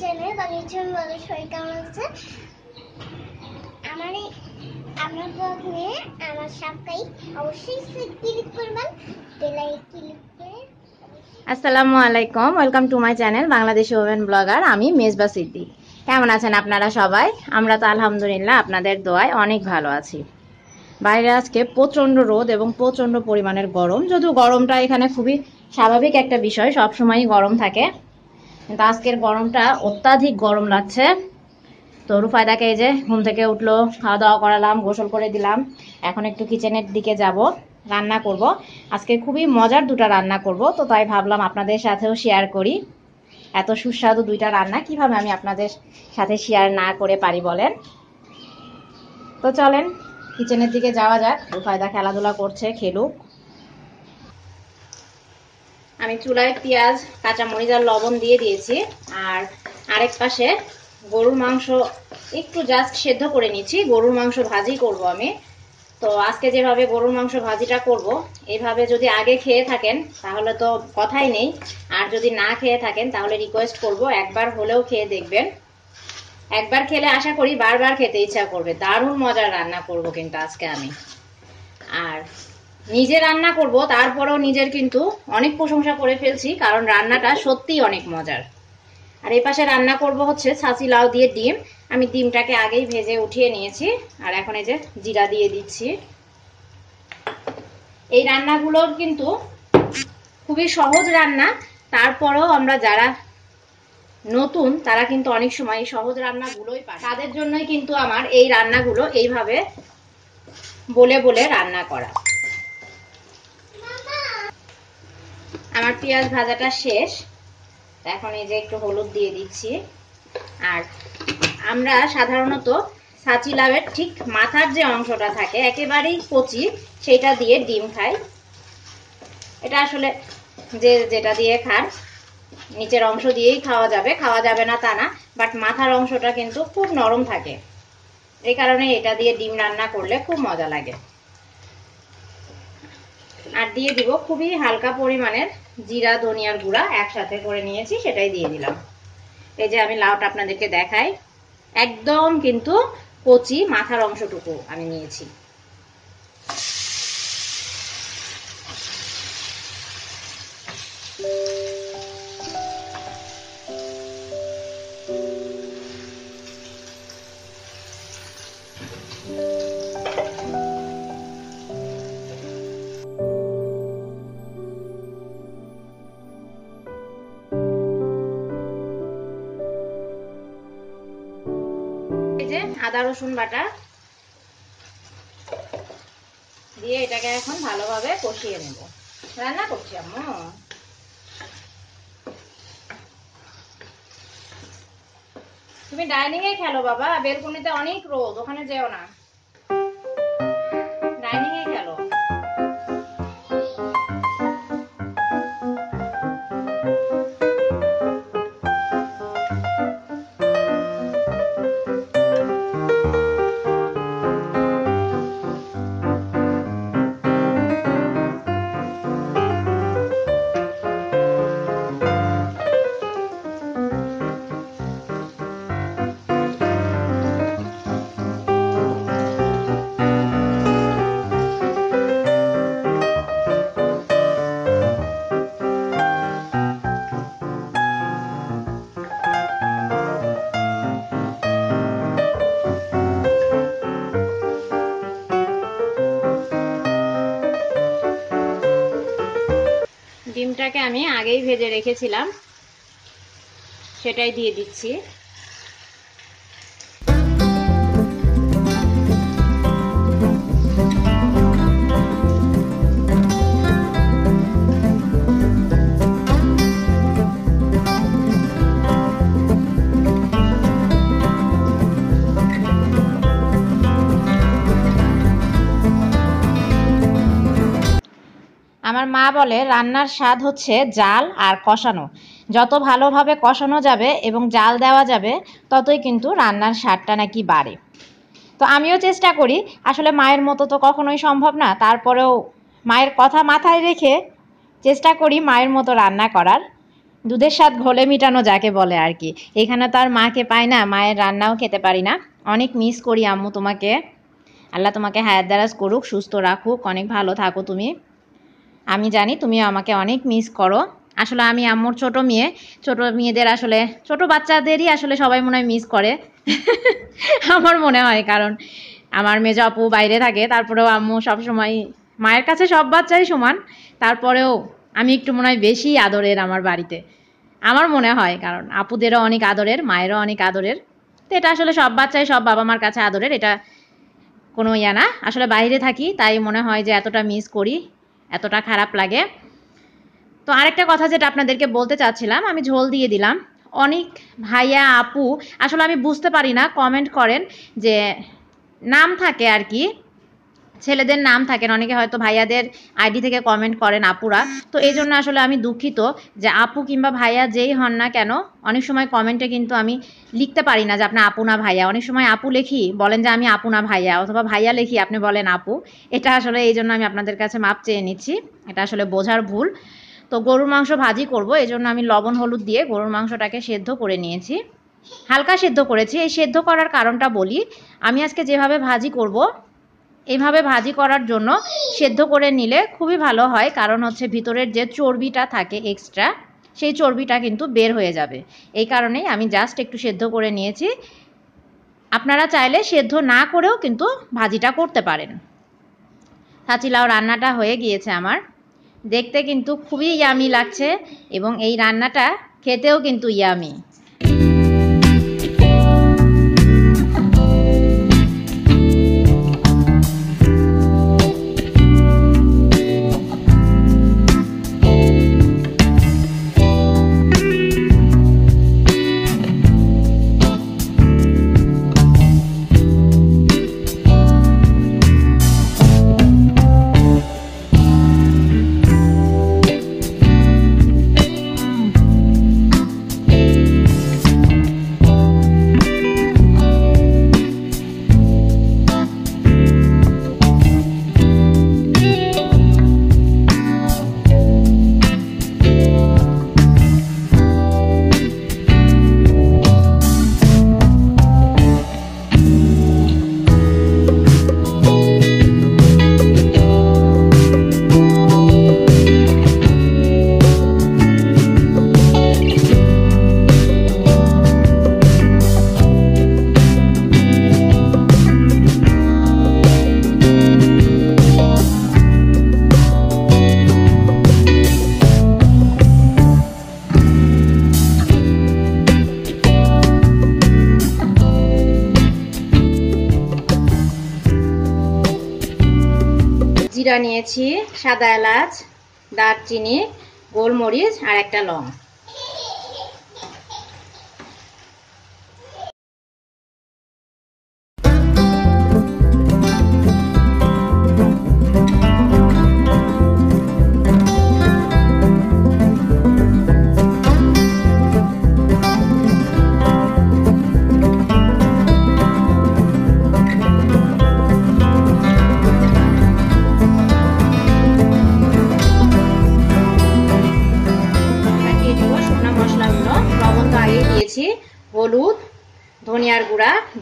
Channel বাগিচার মধ্যে শরীর কেমন আছে? আমার আমার ব্লগ নিয়ে আমার সাবস্ক্রাইব অবশ্যই ক্লিক করবেন বেলাই ক্লিক আসসালামু আলাইকুম welcome to my channel Bangladesh oven blogger আমি মেজবা সিদ্দিক। কেমন আছেন আপনারা সবাই? আমরা তো আলহামদুলিল্লাহ আপনাদের দোয়ায় অনেক ভালো আছি। বাইরে আজকে প্রচণ্ড রোদ এবং প্রচণ্ড পরিমাণের গরম, যদিও গরমটা এখানে খুবই স্বাভাবিক একটা বিষয়, সবসময়ই গরম থাকে। কিন্তু আজকের গরমটা অত্যাধিক গরম লাগছে। তো রুফায়দাকে এই যে ঘুম থেকে উঠল খাওয়া দাওয়া করালাম, গোসল করে দিলাম। এখন একটু কিচেনের দিকে যাব, রান্না করব। আজকে খুবই মজার দুটো রান্না করব, তো তাই ভাবলাম আপনাদের সাথেও শেয়ার করি। এত সুস্বাদু দুইটা রান্না, কীভাবে আমি আপনাদের সাথে শেয়ার না করে পারি বলেন? তো চলেন, কিচেনের দিকে যাওয়া যাক। রুফায়দা খেলাধুলা করছে, খেলুক। আমি চুলায় পেঁয়াজ, কাঁচামরিচ আর লবণ দিয়ে দিয়েছি। আর আরেক পাশে গরুর মাংস একটু জাস্ট সেদ্ধ করে নিচ্ছি। গরুর মাংস ভাজি করব আমি। তো আজকে যেভাবে গরুর মাংস ভাজিটা করব এইভাবে যদি আগে খেয়ে থাকেন, তাহলে তো কথাই নেই। আর যদি না খেয়ে থাকেন, তাহলে রিকোয়েস্ট করব, একবার হলেও খেয়ে দেখবেন। একবার খেলে আশা করি বারবার খেতে ইচ্ছা করবে। দারুণ মজার রান্না করব কিন্তু আজকে আমি। আর নিজে রান্না করব, তারপরেও নিজের কিন্তু অনেক প্রশংসা করে ফেলছি, কারণ রান্নাটা সত্যিই অনেক মজার। আর এই পাশে রান্না করব হচ্ছে ছাঁচি লাউ দিয়ে ডিম। আমি ডিমটাকে আগেই ভেজে উঠিয়ে নিয়েছি, আর এখন এই যে জিরা দিয়ে দিচ্ছি। এই রান্নাগুলোর কিন্তু খুবই সহজ রান্না, তারপরেও আমরা যারা নতুন, তারা কিন্তু অনেক সময় এই সহজ রান্নাগুলোই পায়। তাদের জন্যই কিন্তু আমার এই রান্নাগুলো এইভাবে বলে বলে রান্না করা। আমার পেঁয়াজ ভাজাটা শেষ। এখন এই যে একটু হলুদ দিয়ে দিচ্ছি। আর আমরা সাধারণত সাচি লাভের ঠিক মাথার যে অংশটা থাকে, একেবারেই কচি, সেটা দিয়ে ডিম খাই। এটা আসলে যে যেটা দিয়ে খান, নিচের অংশ দিয়েই খাওয়া যাবে খাওয়া যাবে না তা না, বাট মাথার অংশটা কিন্তু খুব নরম থাকে। এই কারণে এটা দিয়ে ডিম রান্না করলে খুব মজা লাগে। আর দিয়ে দিব খুবই হালকা পরিমাণের জিরা, ধনিয়ার গুঁড়া একসাথে করে নিয়েছি, সেটাই দিয়ে দিলাম। এই যে আমি লাউটা আপনাদেরকে দেখাই, একদম কিন্তু কচি মাথার অংশটুকু আমি নিয়েছি। Thank যে আদা, রসুন বাটা দিয়ে এটাকে এখন ভালোভাবে কষিয়ে নেব। রান্না করছি আম্মু। তুমি ডাইনিং এ খেলো বাবা, বেলকুনিতে অনেক রোদ, ওখানে যেও না। ডিমটাকে আমি আগেই ভেজে রেখেছিলাম। সেটাই দিয়ে দিচ্ছি। আমার মা বলে, রান্নার স্বাদ হচ্ছে জাল আর কষানো। যত ভালোভাবে কষানো যাবে এবং জাল দেওয়া যাবে, ততই কিন্তু রান্নার স্বাদটা নাকি বাড়ে। তো আমিও চেষ্টা করি। আসলে মায়ের মতো তো কখনোই সম্ভব না। তারপরেও মায়ের কথা মাথায় রেখে চেষ্টা করি মায়ের মতো রান্না করার। দুধের স্বাদ ঘোলে মিটানো যাকে বলে আর কি। এখানে তো আর মাকে পাই না। মায়ের রান্নাও খেতে পারি না। অনেক মিস করি আম্মু তোমাকে। আল্লাহ তোমাকে হায়াত দারাজ করুক, সুস্থ রাখুক। অনেক ভালো থাকো তুমি। আমি জানি তুমি আমাকে অনেক মিস করো। আসলে আমি আম্মুর ছোট মেয়ে। ছোট মেয়েদের আসলে, ছোট বাচ্চাদেরই আসলে সবাই মনে হয় মিস করে। আমার মনে হয়, কারণ আমার মেজ আপু বাইরে থাকে, তারপরেও আম্মু সবসময় মায়ের কাছে সব বাচ্চাই সমান। তারপরেও আমি একটু মনে হয় বেশি আদরের আমার বাড়িতে। আমার মনে হয়, কারণ আপুদেরও অনেক আদরের, মায়েরও অনেক আদরের। তো এটা আসলে সব বাচ্চাই সব বাবা মার কাছে আদরের, এটা কোনো ইয়া না। আসলে বাইরে থাকি, তাই মনে হয় যে এতটা মিস করি। এতটা খারাপ লাগে। তো আরেকটা কথা যেটা আপনাদেরকে বলতে চাচ্ছিলাম, আমি ঝোল দিয়ে দিলাম। অনেক, ভাইয়া, আপু, আসলে আমি বুঝতে পারি না কমেন্ট করেন যে নাম থাকে আর কি। ছেলেদের নাম থাকেন অনেকে হয়তো ভাইয়াদের আইডি থেকে কমেন্ট করেন আপুরা। তো এই জন্য আসলে আমি দুঃখিত যে আপু কিংবা ভাইয়া যেই হন না কেন, অনেক সময় কমেন্টে কিন্তু আমি লিখতে পারি না যে আপনি আপু না ভাইয়া। অনেক সময় আপু লেখি, বলেন যে আমি আপু না ভাইয়া, অথবা ভাইয়া লেখি, আপনি বলেন আপু। এটা আসলে এই জন্য আমি আপনাদের কাছে মাপ চেয়ে নিচ্ছি। এটা আসলে বোঝার ভুল। তো গরুর মাংস ভাজি করব, এই জন্য আমি লবণ, হলুদ দিয়ে গরুর মাংসটাকে সেদ্ধ করে নিয়েছি। হালকা সেদ্ধ করেছি। এই সেদ্ধ করার কারণটা বলি, আমি আজকে যেভাবে ভাজি করব এইভাবে ভাজি করার জন্য সেদ্ধ করে নিলে খুবই ভালো হয়, কারণ হচ্ছে ভিতরের যে চর্বিটা থাকে এক্সট্রা সেই চর্বিটা কিন্তু বের হয়ে যাবে। এই কারণেই আমি জাস্ট একটু সেদ্ধ করে নিয়েছি। আপনারা চাইলে সেদ্ধ না করেও কিন্তু ভাজিটা করতে পারেন। ছাচিলাও রান্নাটা হয়ে গিয়েছে আমার। দেখতে কিন্তু খুবই ইয়ামি লাগছে এবং এই রান্নাটা খেতেও কিন্তু ইয়ামি নিয়েছি সাদা এলাচ দারচিনি গোলমরিচ আর একটা লং।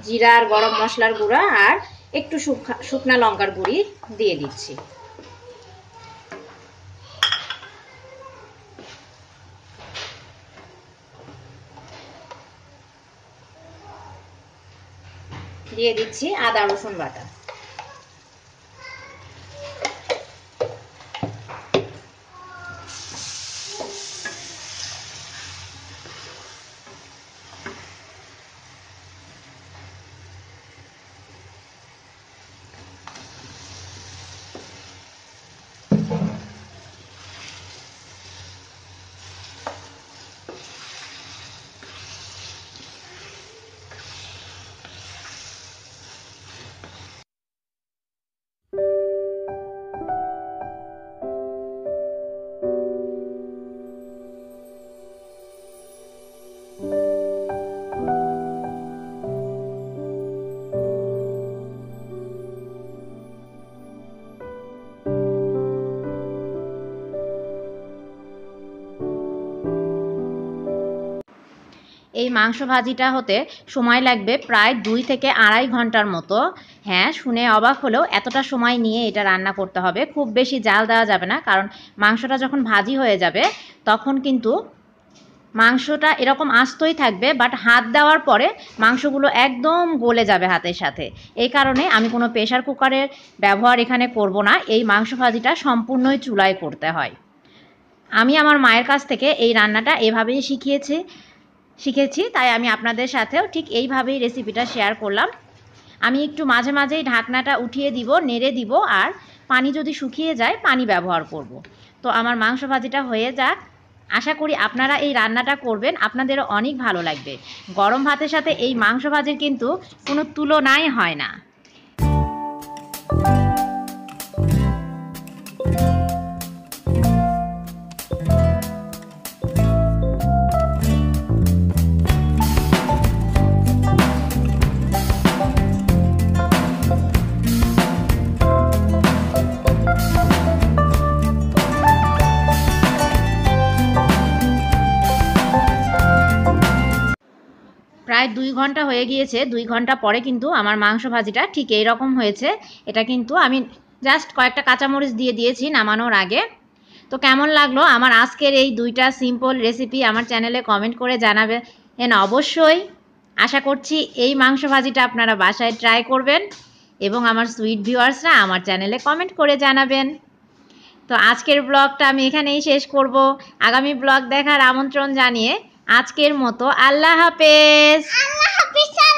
জিরা আর গরম মশলার গুঁড়া আর একটু শুকনা লঙ্কার গুঁড়ি দিয়ে দিচ্ছি। দিয়ে দিচ্ছি আদা রসুন বাটা। এই মাংস ভাজিটা হতে সময় লাগবে প্রায় দুই থেকে আড়াই ঘণ্টার মতো। হ্যাঁ শুনে অবাক হলেও এতটা সময় নিয়ে এটা রান্না করতে হবে। খুব বেশি জাল দেওয়া যাবে না, কারণ মাংসটা যখন ভাজি হয়ে যাবে, তখন কিন্তু মাংসটা এরকম আস্তই থাকবে বাট হাত দেওয়ার পরে মাংসগুলো একদম গলে যাবে হাতের সাথে। এই কারণে আমি কোনো প্রেশার কুকারের ব্যবহার এখানে করব না। এই মাংস ভাজিটা সম্পূর্ণই চুলায় করতে হয়। আমি আমার মায়ের কাছ থেকে এই রান্নাটা এভাবেই শিখিয়েছি। শিখেছি, তাই আমি আপনাদের সাথেও ঠিক এইভাবেই রেসিপিটা শেয়ার করলাম। আমি একটু মাঝে মাঝেই ঢাকনাটা উঠিয়ে দিব, নেড়ে দিব, আর পানি যদি শুকিয়ে যায়, পানি ব্যবহার করব। তো আমার মাংস ভাজিটা হয়ে যাক। আশা করি আপনারা এই রান্নাটা করবেন, আপনাদেরও অনেক ভালো লাগবে। গরম ভাতের সাথে এই মাংস ভাজির কিন্তু কোনো তুলনাই হয় না। প্রায় দুই ঘণ্টা হয়ে গিয়েছে, দুই ঘণ্টা পরে কিন্তু আমার মাংস ভাজিটা ঠিক এই রকম হয়েছে। এটা কিন্তু আমি জাস্ট কয়েকটা কাঁচামরিচ দিয়ে দিয়েছি নামানোর আগে। তো কেমন লাগল? আমার আজকের এই দুইটা সিম্পল রেসিপি আমার চ্যানেলে কমেন্ট করে জানাবে। এন অবশ্যই আশা করছি এই মাংস ভাজিটা আপনারা বাসায় ট্রাই করবেন এবং আমার সুইট ভিউয়ার্সরা আমার চ্যানেলে কমেন্ট করে জানাবেন। তো আজকের ব্লগটা আমি এখানেই শেষ করব। আগামী ব্লগ দেখার আমন্ত্রণ জানিয়ে আজকের মতো আল্লাহ হাফেজ। আল্লাহ হাফেজ